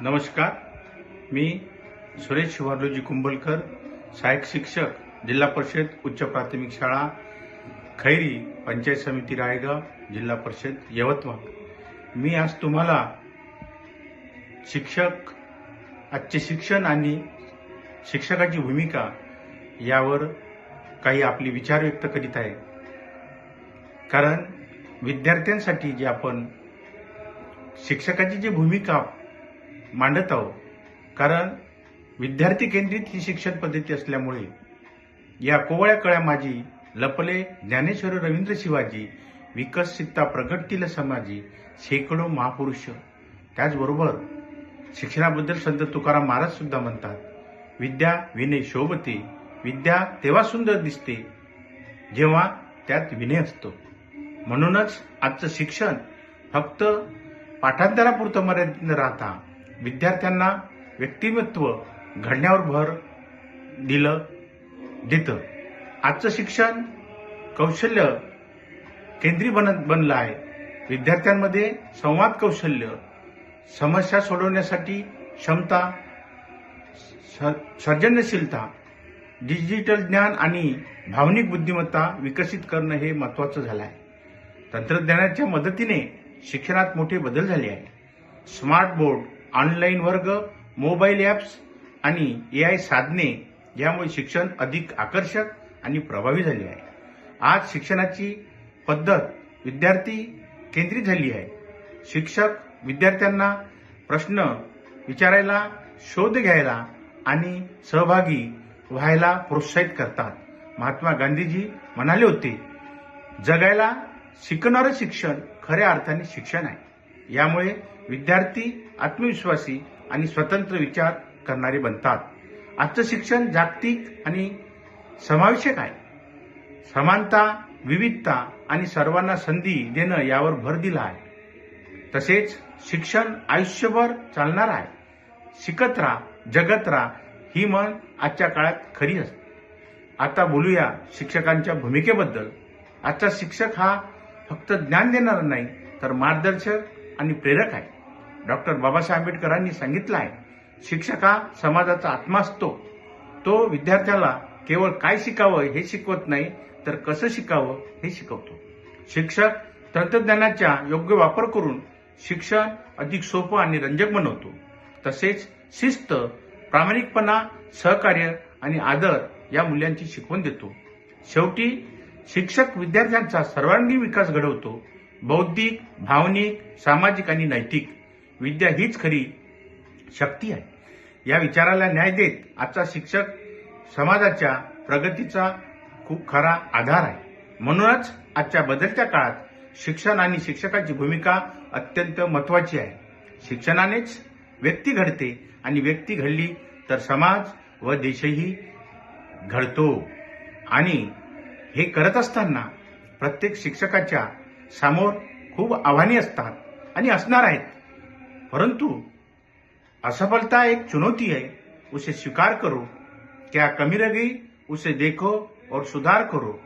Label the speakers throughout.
Speaker 1: नमस्कार. मी सुरेश शिवारलोजी कुंभलकर सहाय्यक शिक्षक जिल्हा परिषद उच्च प्राथमिक शाळा खैरी पंचायत समिती रायगाव जिल्हा परिषद यवतमाळ. मी आज तुम्हाला शिक्षक आजचे शिक्षण आणि शिक्षकाची भूमिका यावर काही आपले विचार व्यक्त करीत आहे. कारण विद्यार्थ्यांसाठी जे आपण शिक्षकाची जी भूमिका मांडत आहोत कारण विद्यार्थी केंद्रित ही शिक्षण पद्धती असल्यामुळे या कोवळ्या कळ्या माझी लपले ज्ञानेश्वर रवींद्र शिवाजी विकसितता प्रगटतील समाजी शेकडो महापुरुष. त्याचबरोबर शिक्षणाबद्दल संत तुकाराम महाराज सुद्धा म्हणतात विद्या विनय शोभते विद्या तेव्हा सुंदर दिसते जेव्हा त्यात विनय असतो. म्हणूनच आजचं शिक्षण फक्त पाठांतरापुरतं मर्यादित राहता विद्यार्थ्यांना व्यक्तिमत्व घडण्यावर भर दिलं देतं. आजचं शिक्षण कौशल्य केंद्री बनत बनलं आहे. विद्यार्थ्यांमध्ये संवाद कौशल्य समस्या सोडवण्यासाठी क्षमता स- सर्जनशीलता डिजिटल ज्ञान आणि भावनिक बुद्धिमत्ता विकसित करणं हे महत्वाचं झालं आहे. तंत्रज्ञानाच्या मदतीने शिक्षणात मोठे बदल झाले आहे स्मार्ट बोर्ड ऑनलाईन वर्ग मोबाईल ॲप्स आणि ए आय साधने यामुळे शिक्षण अधिक आकर्षक आणि प्रभावी झाले आहे. आज शिक्षणाची पद्धत विद्यार्थी केंद्रित झाली आहे. शिक्षक विद्यार्थ्यांना प्रश्न विचारायला शोध घ्यायला आणि सहभागी व्हायला प्रोत्साहित करतात. महात्मा गांधीजी म्हणाले होते जगायला शिकणारं शिक्षण खऱ्या अर्थाने शिक्षण आहे. यामुळे विद्यार्थी आत्मविश्वासी आणि स्वतंत्र विचार करणारे बनतात. आजचं शिक्षण जागतिक आणि समावेशक आहे. समानता विविधता आणि सर्वांना संधी देणं यावर भर दिला आहे. तसेच शिक्षण आयुष्यभर चालणार आहे. शिकत राहा जगत राहा ही म्हण आजच्या काळात खरी असते. आता बोलूया शिक्षकांच्या भूमिकेबद्दल. आजचा शिक्षक हा फक्त ज्ञान देणारा नाही तर मार्गदर्शक आणि प्रेरक आहे. डॉक्टर बाबासाहेब आंबेडकरांनी सांगितलं आहे शिक्षक हा समाजाचा आत्मा असतो. तो विद्यार्थ्याला केवळ काय शिकावं हे शिकवत नाही तर कसं शिकावं हे शिकवतो. शिक्षक तंत्रज्ञानाचा योग्य वापर करून शिक्षण अधिक सोपं आणि रंजक बनवतो. तसेच शिस्त प्रामाणिकपणा सहकार्य आणि आदर या मूल्यांची शिकवण देतो. शेवटी शिक्षक विद्यार्थ्यांचा सर्वांगीण विकास घडवतो. बौद्धिक भावनिक सामाजिक आणि नैतिक. विद्या हीच खरी शक्ती आहे. या विचाराला न्याय देत आजचा शिक्षक समाजाच्या प्रगतीचा खूप खरा आधार आहे. म्हणूनच आजच्या बदलत्या काळात शिक्षण आणि शिक्षकाची भूमिका अत्यंत महत्वाची आहे. शिक्षणानेच व्यक्ती घडते आणि व्यक्ती घडली तर समाज व देशही घडतो. आणि हे करत असताना प्रत्येक शिक्षकाच्या समोर खूप आव्हाने असतात परंतु असफलता एक चुनौती है उसे स्वीकार करो. क्या कमी रह गई उसे देखो और सुधार करो.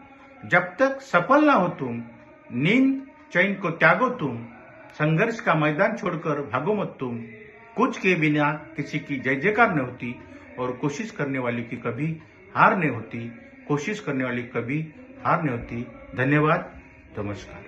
Speaker 1: जब तक सफल ना हो तुम, नींद, चैन को त्यागो तुम, संघर्ष का मैदान छोड़कर भागो मत तुम. कुछ के बिना किसी की जय जयकार नहीं होती और कोशिश करने वाले की कभी हार नहीं होती. कोशिश करने वाली कभी हार नहीं होती. धन्यवाद. नमस्कार.